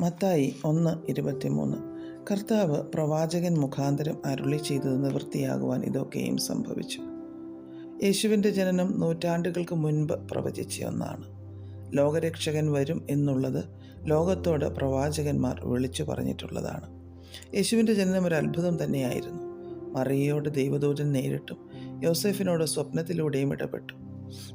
മത്തായി ഒന്ന് ഇരുപത്തിമൂന്ന്. കർത്താവ് പ്രവാചകൻ മുഖാന്തരം അരുളി ചെയ്തത് നിവൃത്തിയാകുവാൻ ഇതൊക്കെയും സംഭവിച്ചു. യേശുവിന്റെ ജനനം നൂറ്റാണ്ടുകൾക്ക് മുൻപ് പ്രവചിച്ച ഒന്നാണ്. ലോകരക്ഷകൻ വരും എന്നുള്ളത് ലോകത്തോട് പ്രവാചകന്മാർ വിളിച്ചു പറഞ്ഞിട്ടുള്ളതാണ്. യേശുവിന്റെ ജനനം ഒരു അത്ഭുതം തന്നെയായിരുന്നു. മറിയയോട് ദൈവദൂതൻ നേരിട്ടും യോസെഫിനോട് സ്വപ്നത്തിലൂടെയും ഇടപെട്ടു.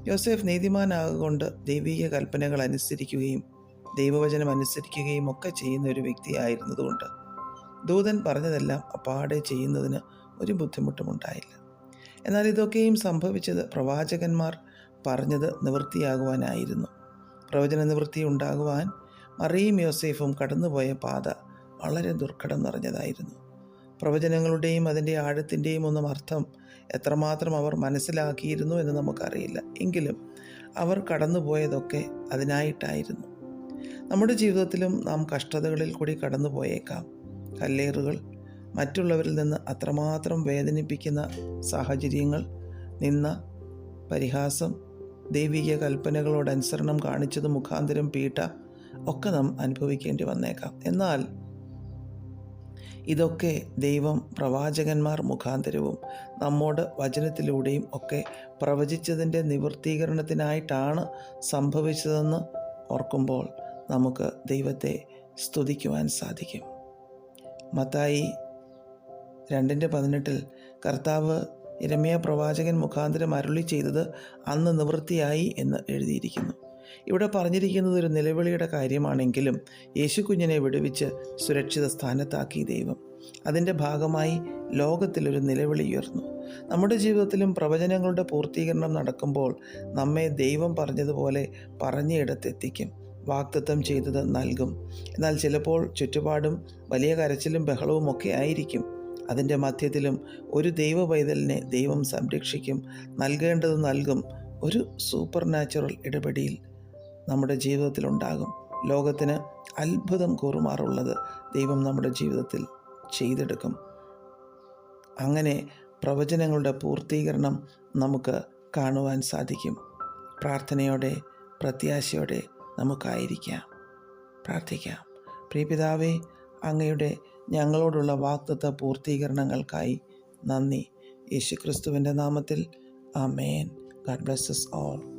യോസെഫ് നീതിമാനാകൊണ്ട് ദൈവീക കൽപ്പനകൾ അനുസരിക്കുകയും ദൈവവചനം അനുസരിക്കുകയും ഒക്കെ ചെയ്യുന്ന ഒരു വ്യക്തിയായിരുന്നതുകൊണ്ട് ദൂതൻ പറഞ്ഞതെല്ലാം അപ്പാടെ ചെയ്യുന്നതിന് ഒരു ബുദ്ധിമുട്ടും ഉണ്ടായില്ല എന്നാൽ ഇതൊക്കെയും സംഭവിച്ചത് പ്രവാചകന്മാർ പറഞ്ഞത് നിവൃത്തിയാകുവാനായിരുന്നു. പ്രവചന നിവൃത്തി ഉണ്ടാകുവാൻ മറിയും യോസേഫും കടന്നുപോയ പാത വളരെ ദുർഘടം നിറഞ്ഞതായിരുന്നു. പ്രവചനങ്ങളുടെയും അതിന്റെ ആഴത്തിന്റെയും ഒന്നും അർത്ഥം എത്രമാത്രം അവർ മനസ്സിലാക്കിയിരുന്നു എന്ന് നമുക്കറിയില്ല. എങ്കിലും അവർ കടന്നുപോയതൊക്കെ അതിനായിട്ടായിരുന്നു. നമ്മുടെ ജീവിതത്തിലും നാം കഷ്ടതകളിൽ കൂടി കടന്നു പോയേക്കാം. കല്ലേറുകൾ മറ്റുള്ളവരിൽ നിന്ന് അത്രമാത്രം വേദനിപ്പിക്കുന്ന സാഹചര്യങ്ങൾ നിന്ന പരിഹാസം ദൈവിക കൽപ്പനകളോട് അനുസരണം കാണിച്ചത് മുഖാന്തരം പീട്ട ഒക്കെ നാം അനുഭവിക്കേണ്ടി വന്നേക്കാം. എന്നാൽ ഇതൊക്കെ ദൈവം പ്രവാചകന്മാർ മുഖാന്തരവും നമ്മോട് വചനത്തിലൂടെയും ഒക്കെ പ്രവചിച്ചതിന്റെ നിവൃത്തീകരണത്തിനായിട്ടാണ് സംഭവിച്ചതെന്ന് ഓർക്കുമ്പോൾ നമുക്ക് ദൈവത്തെ സ്തുതിക്കുവാൻ സാധിക്കും. മത്തായി രണ്ടിന്റെ പതിനെട്ടിൽ കർത്താവ് ഇരമ്യ പ്രവാചകൻ മുഖാന്തരം അരുളി ചെയ്തത് അന്ന് നിവൃത്തിയായി എന്ന് എഴുതിയിരിക്കുന്നു. ഇവിടെ പറഞ്ഞിരിക്കുന്നത് ഒരു നിലവിളിയുടെ കാര്യമാണെങ്കിലും യേശു കുഞ്ഞിനെ വിടുവിച്ച് സുരക്ഷിത സ്ഥാനത്താക്കി ദൈവം. അതിന്റെ ഭാഗമായി ലോകത്തിലൊരു നിലവിളി ഉയർന്നു. നമ്മുടെ ജീവിതത്തിലും പ്രവചനങ്ങളുടെ പൂർത്തീകരണം നടക്കുമ്പോൾ നമ്മെ ദൈവം പറഞ്ഞതുപോലെ പറഞ്ഞയിടത്തെത്തിക്കും വാക്തത്വം ചെയ്തത് നൽകും. എന്നാൽ ചിലപ്പോൾ ചുറ്റുപാടും വലിയ കരച്ചിലും ബഹളവും ഒക്കെ ആയിരിക്കും. അതിന്റെ മധ്യത്തിലും ഒരു ദൈവ പൈതലിനെ ദൈവം സംരക്ഷിക്കും നൽകേണ്ടത് നൽകും ഒരു സൂപ്പർ നാച്ചുറൽ ഇടപെടിയിൽ നമ്മുടെ ജീവിതത്തിലുണ്ടാകും ലോകത്തിന് അത്ഭുതം കൂറുമാറുള്ളത് ദൈവം നമ്മുടെ ജീവിതത്തിൽ ചെയ്തെടുക്കും. അങ്ങനെ പ്രവചനങ്ങളുടെ പൂർത്തീകരണം നമുക്ക് കാണുവാൻ സാധിക്കും. പ്രാർത്ഥനയോടെ പ്രത്യാശയോടെ നമുക്കായിരിക്കാം. പ്രാർത്ഥിക്കാം. പ്രിയപിതാവേ അങ്ങയുടെ ഞങ്ങളോടുള്ള വാക്തത്വ പൂർത്തീകരണങ്ങൾക്കായി നന്ദി. യേശുക്രിസ്തുവിന്റെ നാമത്തിൽ ആ മേൻ ഗാഡ് ബ്ലെസ്സസ് ഓൾ.